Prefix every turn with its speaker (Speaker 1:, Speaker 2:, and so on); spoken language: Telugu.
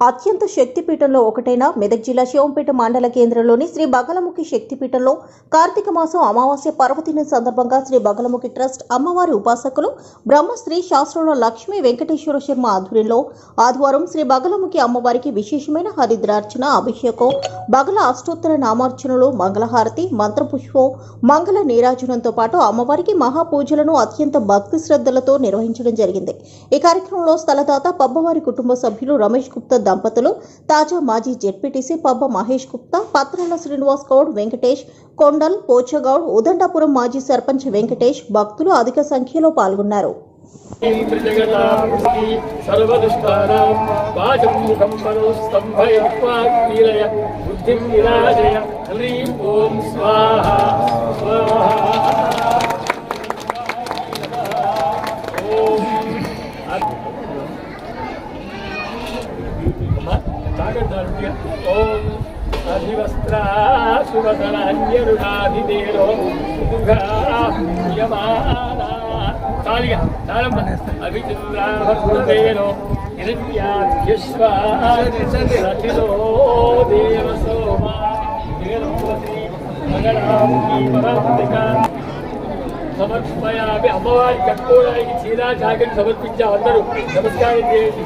Speaker 1: అత్యంత శక్తిపీఠంలో ఒకటైన మెదక్ జిల్లా శివంపేట మండల కేంద్రంలోని శ్రీ బగలముఖి శక్తిపీఠంలో కార్తీక మాసం అమావాస్య పర్వదినం సందర్భంగా శ్రీ బగలముఖి ట్రస్ట్ అమ్మవారి ఉపాసకులు బ్రహ్మశ్రీ శాస్త్రంలో లక్ష్మీ వెంకటేశ్వర శర్మ ఆధ్వర్యంలో ఆదివారం శ్రీ బగలముఖి అమ్మవారికి విశేషమైన హరిద్రార్చన అభిషేకం బగల అష్టోత్తర నామార్చనలు మంగళహారతి మంత్రపుష్పం మంగళ నీరాజనంతో పాటు అమ్మవారికి మహాపూజలను అత్యంత భక్తి శ్రద్ధలతో నిర్వహించడం జరిగింది. ఈ కార్యక్రమంలో స్థలదాత పబ్బవారి కుటుంబ సభ్యులు రమేష్ గుప్తా దంపతులు తాజా మాజీ జెడ్పీటీసీ పబ్బ మహేష్ గుప్తా పత్రాల శ్రీనివాస్ గౌడ్ వెంకటేష్ కొండల్ పోచగౌడ్ ఉదండాపురం మాజీ సర్పంచ్ వెంకటేష్ భక్తులు అధిక సంఖ్యలో పాల్గొన్నారు.
Speaker 2: బుద్ధిం విరాజయ ఓం స్వాహ. హిరణ్యాధ్యశ్వారథిలో దేవసోమా జగన్పతి మంగళాముఖీ పరాంతిక సమర్పయామి అమ్మవారి కట్టుకోవడానికి చీరా జాకెట్ సమర్పించాం అందరూ నమస్కారం చేయండి